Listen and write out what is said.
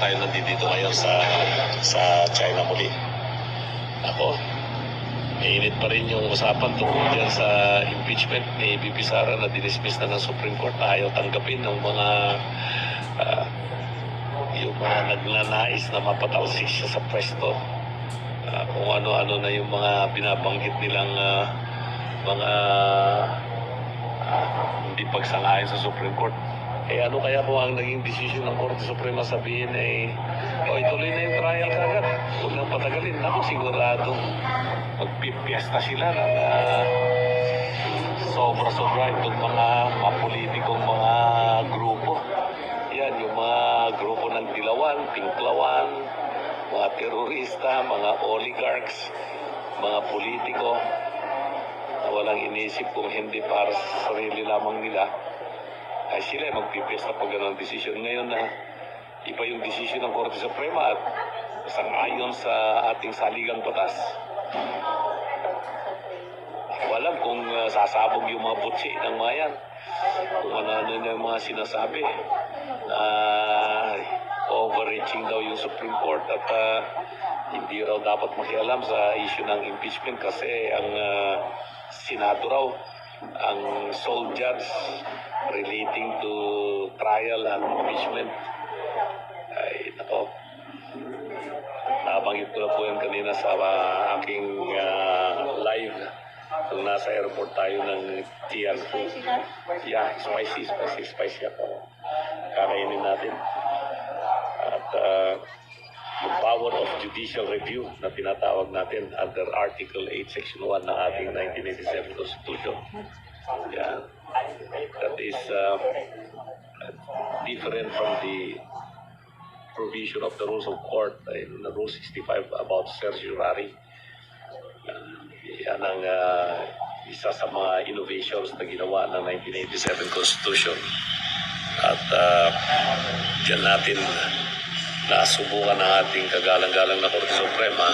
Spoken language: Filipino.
tayo nandito ngayon sa sa China muli. Ako, mainit pa rin yung usapan tungkol dyan sa impeachment ni BP Sara na dinismiss na ng Supreme Court na ayaw tanggapin ng mga ah, yung mga nagnanais na mapatalsik siya sa pwesto. Ah, kung ano-ano na yung mga binabanggit nilang ah, mga ah, hindi pagsang-ayon sa Supreme Court. Eh ano kaya kung ang naging desisyon ng Korte Suprema sabihin ay o ituloy na yung trial kagad. Huwag nang patagalin. Ako sigurado magpipiesta sila ng ah, sobra-sobra itong mga mapolitikong mga grupo. Yan, yung mga grupo ng Dilawan, Pinklawan, mga terorista, mga oligarchs, mga politiko na walang inisip kung hindi para sa sarili lamang nila ay sila ay magpipesta pag ganun desisyon. Ngayon na iba yung desisyon ng Korte Suprema at sang-ayon sa ating saligang batas. Walang kung uh, sasabog yung mga butsi ng mga yan. Kung ano-ano na yung mga sinasabi. Na overreaching daw yung Supreme Court at uh, hindi raw dapat makialam sa issue ng impeachment kasi ang uh, Senado raw ang sole judge relating to trial and impeachment. Ay, nako. Nabanggit ko na po yan kanina sa uh, aking uh, live nung nasa airport tayo ng Tianfu. Yeah, spicy, spicy, spicy ako. Kakainin natin. Power of judicial review na tinatawag natin under Article 8, Section 1 ng ating 1987 Constitution. Yeah. That is uh, different from the provision of the rules of court in Rule 65 about certiorari. Yan ang uh, isa sa mga innovations na ginawa ng 1987 Constitution. At uh, dyan natin nasubukan ng ating kagalang-galang na Korte Suprema